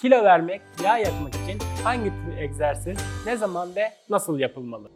Kilo vermek, yağ yakmak için hangi tür egzersiz, ne zaman ve nasıl yapılmalı?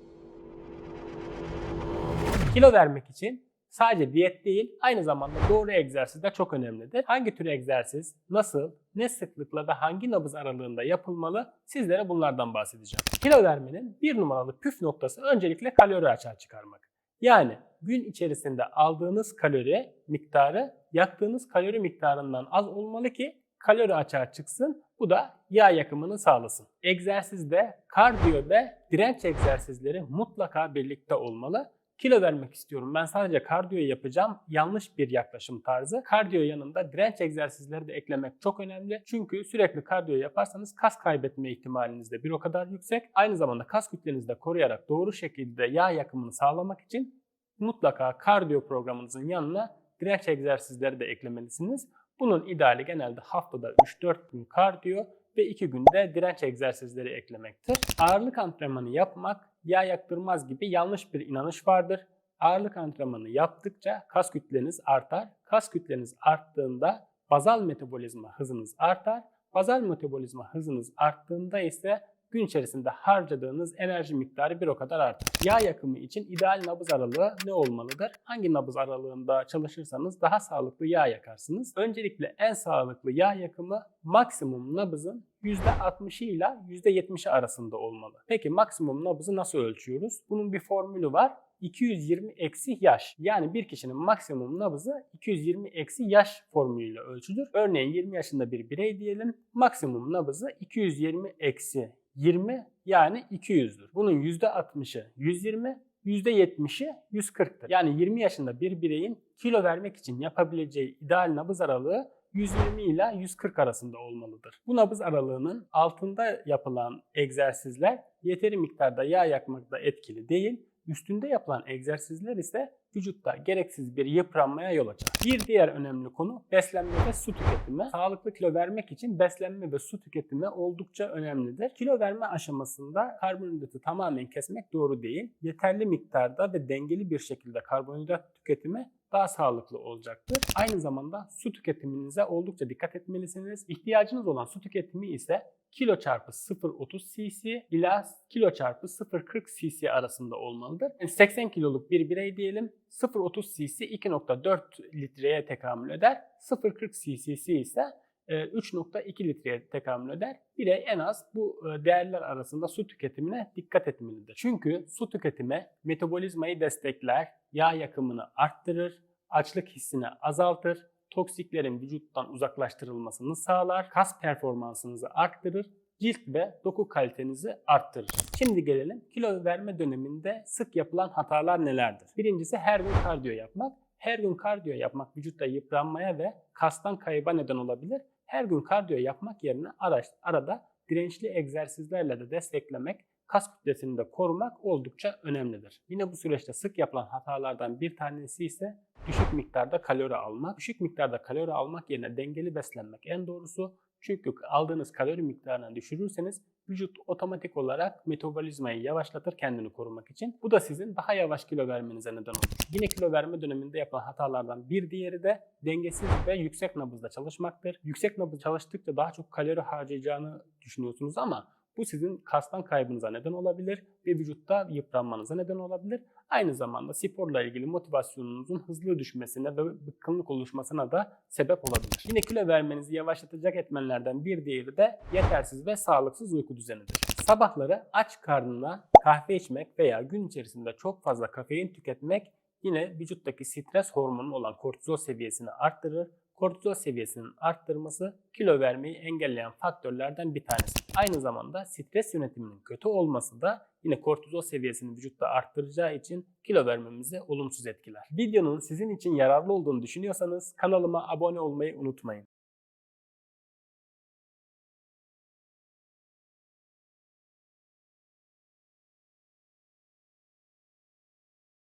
Kilo vermek için sadece diyet değil, aynı zamanda doğru egzersiz de çok önemlidir. Hangi tür egzersiz, nasıl, ne sıklıkla ve hangi nabız aralığında yapılmalı sizlere bunlardan bahsedeceğim. Kilo vermenin bir numaralı püf noktası öncelikle kalori açığa çıkarmak. Yani gün içerisinde aldığınız kalori miktarı yaktığınız kalori miktarından az olmalı ki kalori açığa çıksın. Bu da yağ yakımını sağlasın. Egzersizde kardiyo ve direnç egzersizleri mutlaka birlikte olmalı. Kilo vermek istiyorum. Ben sadece kardiyo yapacağım. Yanlış bir yaklaşım tarzı. Kardiyo yanında direnç egzersizleri de eklemek çok önemli. Çünkü sürekli kardiyo yaparsanız kas kaybetme ihtimaliniz de bir o kadar yüksek. Aynı zamanda kas kütlenizi de koruyarak doğru şekilde yağ yakımını sağlamak için mutlaka kardiyo programınızın yanına direnç egzersizleri de eklemelisiniz. Bunun ideali genelde haftada 3-4 gün kardiyo ve 2 günde direnç egzersizleri eklemektir. Ağırlık antrenmanı yapmak yağ yaktırmaz gibi yanlış bir inanış vardır. Ağırlık antrenmanı yaptıkça kas kütleniz artar. Kas kütleniz arttığında bazal metabolizma hızınız artar. Bazal metabolizma hızınız arttığında ise gün içerisinde harcadığınız enerji miktarı bir o kadar artar. Yağ yakımı için ideal nabız aralığı ne olmalıdır? Hangi nabız aralığında çalışırsanız daha sağlıklı yağ yakarsınız. Öncelikle en sağlıklı yağ yakımı maksimum nabızın %60'ı ile %70'i arasında olmalı. Peki maksimum nabızı nasıl ölçüyoruz? Bunun bir formülü var. 220 eksi yaş. Yani bir kişinin maksimum nabızı 220 eksi yaş formülüyle ölçülür. Örneğin 20 yaşında bir birey diyelim. Maksimum nabızı 220 eksi 20 yani 200'dür. Bunun %60'ı 120, %70'i 140'tır. Yani 20 yaşında bir bireyin kilo vermek için yapabileceği ideal nabız aralığı 120 ile 140 arasında olmalıdır. Bu nabız aralığının altında yapılan egzersizler yeteri miktarda yağ yakmakta etkili değil. Üstünde yapılan egzersizler ise vücutta gereksiz bir yıpranmaya yol açar. Bir diğer önemli konu beslenme ve su tüketimi. Sağlıklı kilo vermek için beslenme ve su tüketimi oldukça önemlidir. Kilo verme aşamasında karbonhidratı tamamen kesmek doğru değil. Yeterli miktarda ve dengeli bir şekilde karbonhidrat tüketimi daha sağlıklı olacaktır. Aynı zamanda su tüketiminize oldukça dikkat etmelisiniz. İhtiyacınız olan su tüketimi ise kilo çarpı 0.30 cc ila kilo çarpı 0.40 cc arasında olmalıdır. Yani 80 kiloluk bir birey diyelim 0.30 cc 2.4 litreye tekamül eder. 0.40 cc ise 3.2 litreye tekamül eder. Birey en az bu e, değerler arasında su tüketimine dikkat etmelidir. Çünkü su tüketimi metabolizmayı destekler, yağ yakımını arttırır, açlık hissini azaltır, toksiklerin vücuttan uzaklaştırılmasını sağlar, kas performansınızı arttırır, cilt ve doku kalitenizi arttırır. Şimdi gelelim kilo verme döneminde sık yapılan hatalar nelerdir? Birincisi her gün kardiyo yapmak. Her gün kardiyo yapmak vücutta yıpranmaya ve kastan kayıba neden olabilir. Her gün kardiyo yapmak yerine araç, arada dirençli egzersizlerle de desteklemek, kas kütlesini de korumak oldukça önemlidir. Yine bu süreçte sık yapılan hatalardan bir tanesi ise düşük miktarda kalori almak. Düşük miktarda kalori almak yerine dengeli beslenmek en doğrusu. Çünkü aldığınız kalori miktarını düşürürseniz vücut otomatik olarak metabolizmayı yavaşlatır kendini korumak için. Bu da sizin daha yavaş kilo vermenize neden olur. Yine kilo verme döneminde yapılan hatalardan bir diğeri de dengesiz ve yüksek nabızda çalışmaktır. Yüksek nabız çalıştıkça daha çok kalori harcayacağını düşünüyorsunuz ama bu sizin kastan kaybınıza neden olabilir ve vücutta yıpranmanıza neden olabilir. Aynı zamanda sporla ilgili motivasyonunuzun hızlı düşmesine ve bıkkınlık oluşmasına da sebep olabilir. Yine kilo vermenizi yavaşlatacak etmenlerden bir diğeri de yetersiz ve sağlıksız uyku düzenidir. Sabahları aç karnına kahve içmek veya gün içerisinde çok fazla kafein tüketmek yine vücuttaki stres hormonu olan kortizol seviyesini arttırır. Kortizol seviyesinin arttırması kilo vermeyi engelleyen faktörlerden bir tanesi. Aynı zamanda stres yönetiminin kötü olması da yine kortizol seviyesini vücutta arttıracağı için kilo vermemizi olumsuz etkiler. Videonun sizin için yararlı olduğunu düşünüyorsanız kanalıma abone olmayı unutmayın.